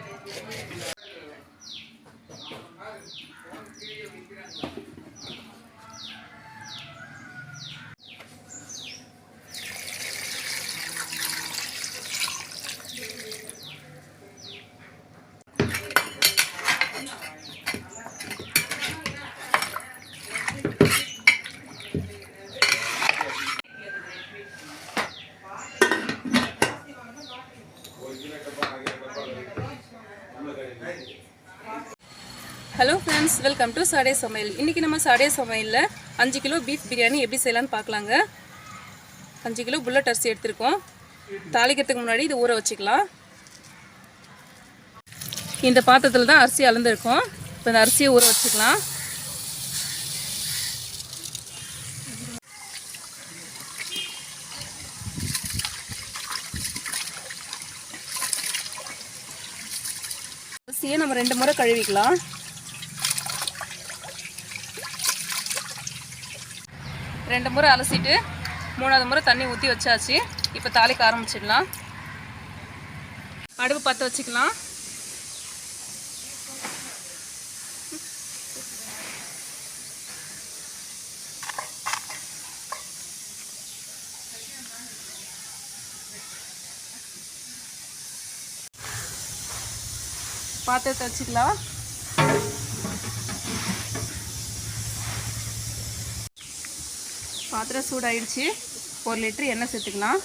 Thank you. Friends welcome to சாடே சமையல் இன்றைக்கி நம்ம சாடே சமையலில் அஞ்சு கிலோ பீஃப் பிரியாணி எப்படி செய்யலாம்னு பார்க்கலாங்க. அஞ்சு கிலோ புல்லட் அரிசி எடுத்திருக்கோம். தாளிக்கிறதுக்கு முன்னாடி இது ஊற வச்சுக்கலாம். இந்த பாத்திரத்தில் தான் அரிசி அளந்துருக்கோம். இப்போ இந்த அரிசியை ஊற வச்சுக்கலாம். அரிசியை நம்ம ரெண்டு முறை கழுவிக்கலாம். ரெண்டு முறை அலசிட்டு மூணாவது முறை தண்ணி ஊற்றி வச்சாச்சு. இப்போ தாளிக்க ஆரம்பிச்சிடலாம். அடுப்பு பற்ற வச்சுக்கலாம். பாத்திரத்தை வச்சுக்கலாம். பாத்திரம் சூடாயிடுச்சு. ஒரு லிட்டர் எண்ணெய் சேர்த்துக்கலாம்.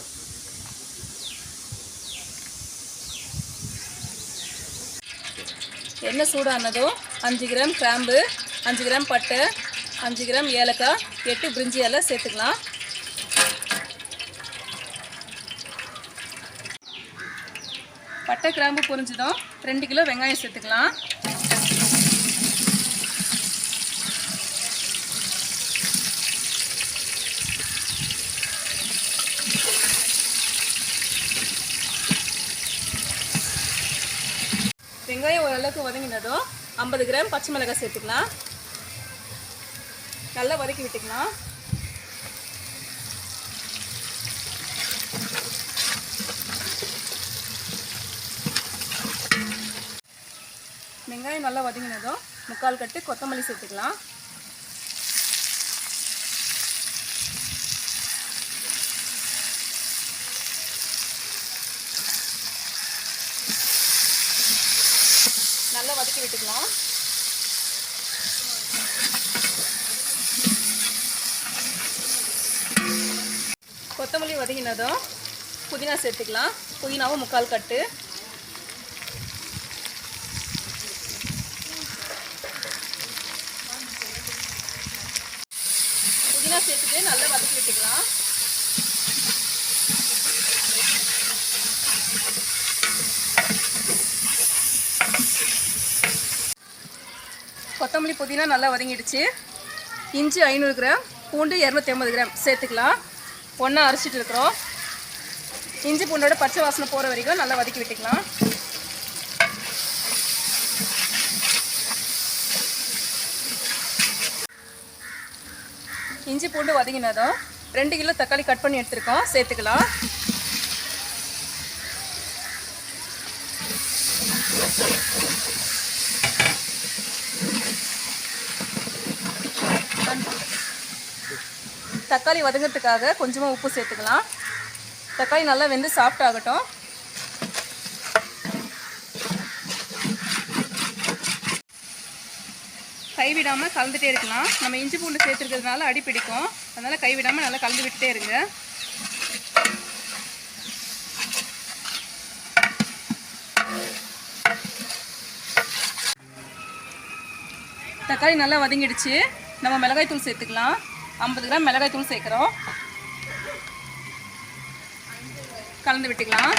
எண்ணெய் சூடானதும் அஞ்சு கிராம் கிராம்பு அஞ்சு கிராம் பட்டை அஞ்சு கிராம் ஏலக்காய் எட்டு பிரிஞ்சி இலை சேர்த்துக்கலாம். பட்டை கிராம்பு பொரிஞ்சதும் ரெண்டு கிலோ வெங்காயம் சேர்த்துக்கலாம். வெங்காயம் ஓரளவுக்கு வதங்கினதும் ஐம்பது கிராம் பச்சை மிளகாய் சேர்த்துக்கலாம். நல்லா வதக்கி விட்டுக்கலாம். வெங்காயம் நல்லா வதங்கினதும் முக்கால் கட்டு கொத்தமல்லி சேர்த்துக்கலாம் நல்லா வதக்கி விட்டுக்கலாம் கொத்தமல்லி வதங்கினதும் புதினா சேர்த்துக்கலாம். புதினாவும் முக்கால் கட்டு. புதினா சேர்த்துட்டு நல்லா வதக்கி விட்டுக்கலாம். கொத்தமல்லி புதினா நல்லா வதங்கிடுச்சு. இஞ்சி ஐநூறு கிராம் பூண்டு இரநூத்தி ஐம்பது கிராம் சேர்த்துக்கலாம். ஒன்றா அரைச்சிட்டு இருக்கிறோம். இஞ்சி பூண்டோட பச்சை வாசனை போகிற வரைக்கும் நல்லா வதக்கி விட்டுக்கலாம். இஞ்சி பூண்டு வதங்கினதும் ரெண்டு கிலோ தக்காளி கட் பண்ணி எடுத்துருக்கோம். சேர்த்துக்கலாம். தக்காளி வதங்கிறதுக்காக கொஞ்சமாக உப்பு சேர்த்துக்கலாம். தக்காளி நல்லா வெந்து சாஃப்ட் ஆகட்டும். கைவிடாமல் கலந்துகிட்டே இருக்கலாம். நம்ம இஞ்சி பூண்டு சேர்த்துருக்கிறதுனால அடி பிடிக்கும். அதனால் கைவிடாமல் நல்லா கலந்து விட்டுட்டே இருங்க. தக்காளி நல்லா வதங்கிடுச்சு. நம்ம மிளகாய் தூள் சேர்த்துக்கலாம். ஐம்பது கிராம் மிளகாய் தூள் சேர்க்குறோம். கலந்து விட்டுக்கலாம்.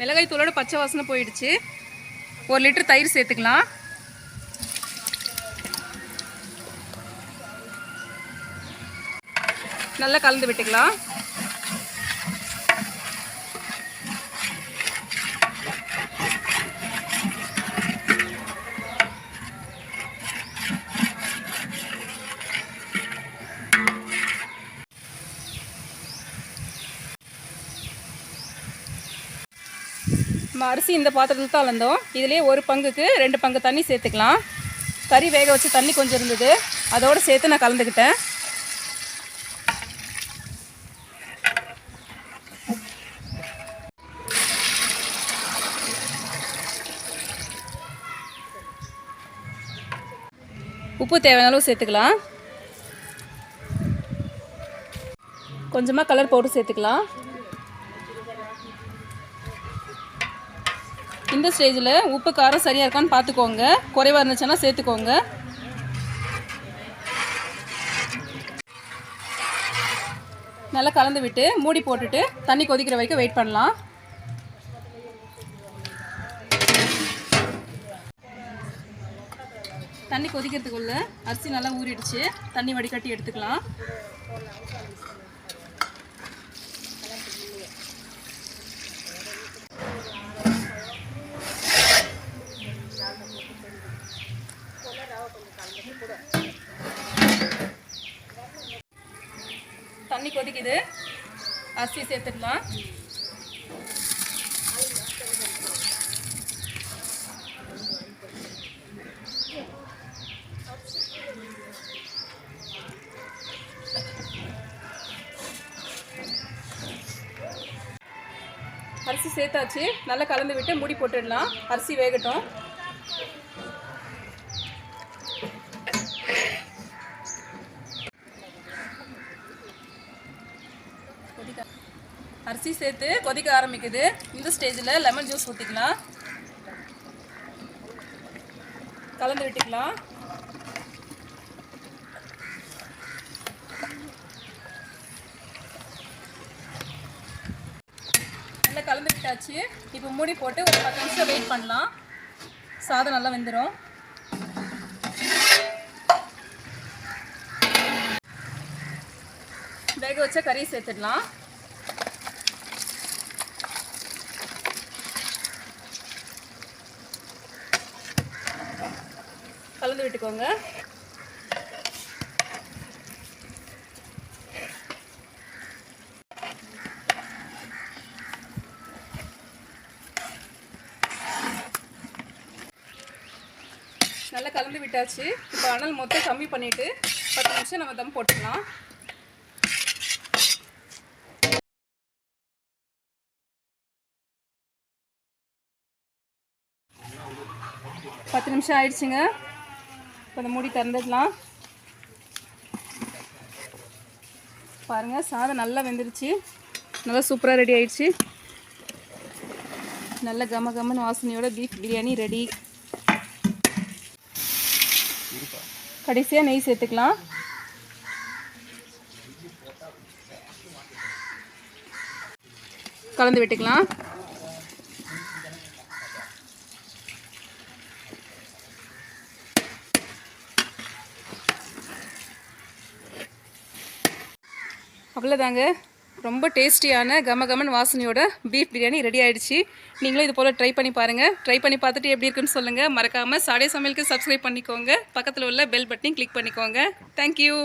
மிளகாய் தூளோட பச்சை வாசனை போயிடுச்சு. ஒரு லிட்டர் தயிர் சேர்த்துக்கலாம். நல்லா கலந்து விட்டுக்கலாம். நம்ம அரிசி இந்த பாத்திரத்தில் தான் அளந்தோம். இதிலே ஒரு பங்குக்கு ரெண்டு பங்கு தண்ணி சேர்த்துக்கலாம். கறி வேக வச்சு தண்ணி கொஞ்சம் இருந்தது. அதோடு சேர்த்து நான் கலந்துக்கிட்டேன். உப்பு தேவையான அளவு சேர்த்துக்கலாம். கொஞ்சமாக கலர் பவுடர் சேர்த்துக்கலாம். இந்த ஸ்டேஜில் உப்பு காரம் சரியாக இருக்கான்னு பார்த்துக்கோங்க. குறைவாக இருந்துச்சுன்னா சேர்த்துக்கோங்க. நல்லா கலந்து விட்டு மூடி போட்டுட்டு தண்ணி கொதிக்கிற வரைக்கும் வெயிட் பண்ணலாம். தண்ணி கொதிக்கிறதுக்குள்ள அரிசி நல்லா ஊறிடுச்சு. தண்ணி வடிகட்டி எடுத்துக்கலாம். தண்ணி கொதிக்குது. அரிசி சேர்த்துக்கலாம் அரிசி சேர்த்தாச்சு. நல்லா கலந்து விட்டு மூடி போட்டுடலாம். அரிசி வேகட்டும். கொதிக்க அரிசி சேர்த்து கொதிக்க ஆரம்பிக்குது. இந்த ஸ்டேஜில் லெமன் ஜூஸ் ஊற்றிக்கலாம் கலந்து விட்டுக்கலாம். நல்லா இப்போ மூடி போட்டு ஒரு பத்து நிமிஷம் வெயிட் பண்ணலாம். சாதம் நல்லா வெந்துடும் வேக வச்ச கறி சேர்த்துடலாம். கலந்து விட்டுக்கோங்க. நல்லா விட்டாச்சு இப்போ அனல் மொத்தம் கம்மி பண்ணிவிட்டு பத்து நிமிஷம் நம்ம தம் போட்டுக்கலாம். பத்து நிமிஷம் ஆயிடுச்சுங்க. இப்போ அந்த மூடி திறந்துடலாம். பாருங்கள் சாதம் நல்லா வெந்துருச்சு. நல்லா சூப்பராக ரெடி ஆயிடுச்சு. நல்ல கம கமன்னு வாசனையோட பீஃப் பிரியாணி ரெடி கடைசியாக நெய் சேர்த்துக்கலாம். கலந்து விட்டுக்கலாம். அவ்வளோதாங்க ரொம்ப டேஸ்டியான கம கமன் வாசனையோட பீஃப் பிரியாணி ரெடி ஆகிடுச்சு நீங்களும் இது போல் ட்ரை பண்ணி பாருங்கள் ட்ரை பண்ணி பார்த்துட்டு எப்படி இருக்குன்னு சொல்லுங்கள் மறக்காமல் சாடே சமையலுக்கு சப்ஸ்கிரைப் பண்ணிக்கோங்க. பக்கத்தில் உள்ள பெல் பட்டனையும் கிளிக் பண்ணிக்கோங்க. தேங்க்யூ